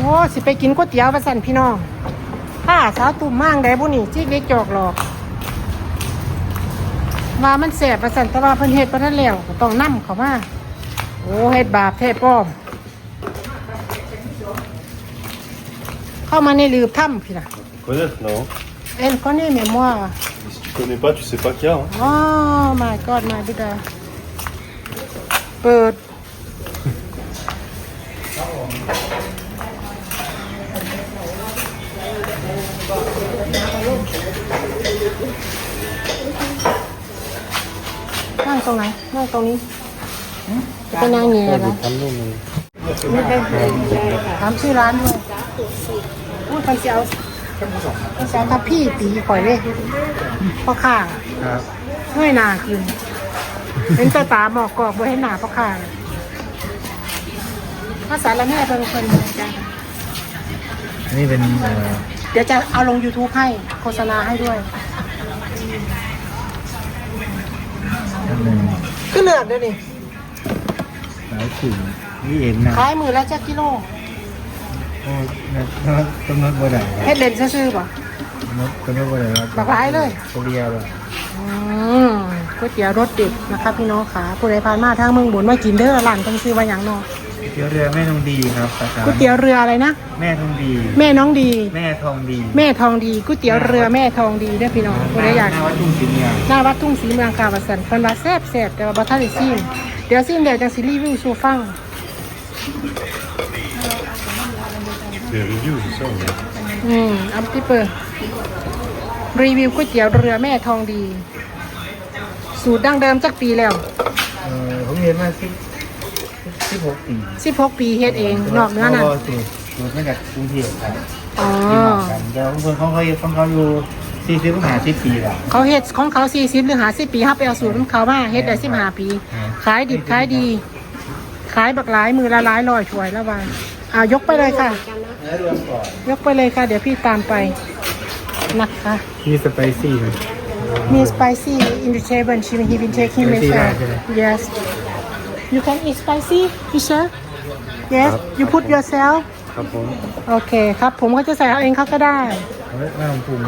โอ้สิไปกินก๋วยเตี๋ยวประสันพี่น้องผ้าสาวตุ่มมั่งได้บุนี่จิกเล็กจอกหลอกว่ามันแสบประสันแต่ว่าเพิ่นเฮ็ดบ่ทันแล้วก็ต้องนํเขามาโอ้เฮ็ดบาปแท้ป้อม เข้ามาในลืบถ้ำพี่ล่ะ Connaître, non เอ็นก็นี่แม่มั่ว Si tu connais pas, tu sais pas qu'il y a. hein. อ๋อ my god my b i นั่งตรงไหน นั่งตรงนี้จะไปนั่งเงียแล้วถามชื่อร้านด้วยพูดพันเสียวพันเสียวถ้าพี่ตีข่อยเลยพ่อข้าครับเงยหน้าขึ้นเป็นตาตาหมอกกอกบ่ให้หน้าพ่อข้าภาษาละแม่เพิ่งเพิ่นจ้ะนี่เป็นเอ่อเดี๋ยวจะเอาลง YouTube ให้โฆษณาให้ด้วย อันหนึ่งคือเลือดด้วยนี่สายขิงนี่เองนะขายมือละจักกิโลโอ้นะกำหนดบ่ได้ครับเฮ็ดเล่นซื่อๆป่ะกำหนดกำหนดบ่ได้ครับบักหลายเลยตัวเดียวเลยอืมก๋วยเตี๋ยวรสเด็ดนะคะพี่น้องขาผู้ใดผ่านมาทางเมืองบนมากินเด้อร้านต้องซื้อว่าหยังเนาะ เตี๋ยวเรือแม่ทองดีครับสาขาก๋วยเตี๋ยวเรืออะไรนะ แม่ทองดี แม่น้องดี แม่ทองดีแม่ทองดีก๋วยเตี๋ยวเรือแม่ทองดีเด้อพี่น้องผู้ใดอยากหน้วัดทุ่งศรีเมืองหน้าวัดทุ่งศรีเมืองกาบสันเพิ่นว่าแซ่บแซ่บแต่ว่าบ่ทันได้ซิมเดี๋ยวซิมเดี๋ยวจังสิรีวิวสู่ฟัง Les reviews, c'est ça. mais- อืมอัพที่เปิดรีวิวก๋วยเตี๋ยวเรือแม่ทองดี สูตรดั้งเดิมจักปีแล้วเออผมเรียนมาสิบ สิบหกปี16ปีเฮ็ดเองนอกเนื้อน่ะพราะว่าสูตรสูตรมาจากกรุงเทพครับอ๋อ ที่เหมาะกันแต่บางคนเขาเขาของเขาอยู่สี่สิบห้าสิบปีแล้ว เขาเฮ็ดของเขา40หรือ50ปีเฮาไปเอาสูตรของเขามาเฮ็ดได้15ปีขายดิบขายดี ขายบักหลายมือละหลายร้อยถ้วยละวันอ่ายกไปเลยค่ะ เนื้อรวมก่อนยกไปเลยค่ะ เดี๋ยวพี่ตามไปนะคะ มีสไปซี่ไหมมี spicy in the table she he been taking Spicy measure ได้ใช่ไหม yes you can eat spicy you sure yes you put yourself ครับผมโอเคครับผมก็จะใส่เอาเองเขาก็ได้ เอาไว้แม่ผมปรุง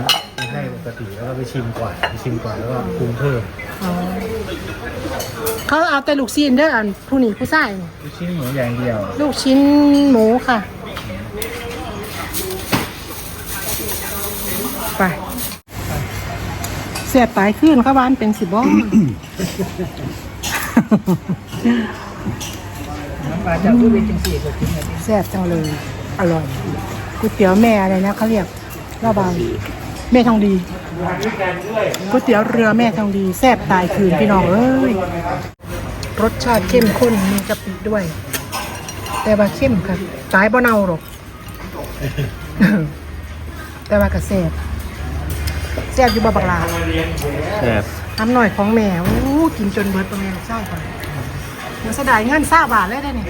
ให้ปกติแล้วก็ไปชิมก่อนไปชิมก่อนแล้วก็ปรุงเพิ่มอ๋อเขาเอาแต่ลูกชิ้นเด้ออันผู้หนีผู้ชายนี่ลูกชิ้นหมูอย่างเดียวลูกชิ้นหมูค่ะ ไปเสียบตายขึ้นข้าวบ้านเป็นสิบบ้อง น้ำปลาจากผู้เป็นจังสี่ก็กินกันแซ่บจังเลย อร่อยก๋วยเตี๋ยวแม่อะไรนะเขาเรียกลาบางแม่ทองดีก๋วยเตี๋ยวเรือแม่ทองดีแซ่บตายคืนพี่น้องเอ้ยรสชาติเข้มข้นมีกะปิด้วย แต่ว่าเข้มค่ะตายบ่เน่าหรอกแต่ว่ากระแซ่บแซ่บอยู่บ่บักลา Yes. ทำหน่อยของแม่โอ้ กินจนเบิดประมาณเศร้าก่อนเดี๋ยวเสยดายเงินเศร้าบาทเลยได้เนี่ย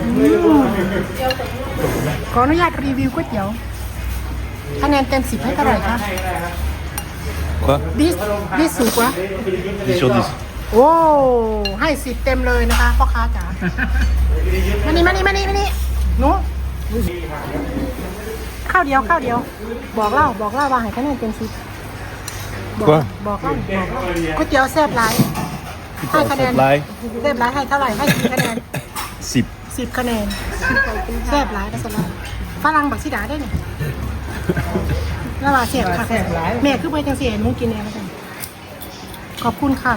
อืมขออนุญาตรีวิวก๋วยเตี๋ยวคะแนนเต็มสิบให้เท่าไหร่คะ Quoi ดิสดิสสูงกว่า10 sur โอ้ให้สิบเต็มเลยนะคะพ่อค้าจ๋า มานี่มานี่มานี่มานี่หนูข้าวเดียวข้าวเดียว บอกเล่าบอกเล่าว่าให้คะแนนเต็มสิบ บอกว่าบอกเล่าบอกเล่าก๋วยเตี๋ยวแซ่บหลายให้คะแนนแซ่บหลายแซ่บหลายให้เท่าไหร่ให้กี่คะแนน 10. สิบคะแนนแซ่บหลายก็สลับฝรั่งบักซิดาได้เนี่ยแล้วว่าแซ่บค่ะแม่คือไปจังเสียหนูกินเองแล้วกันขอบคุณค่ะ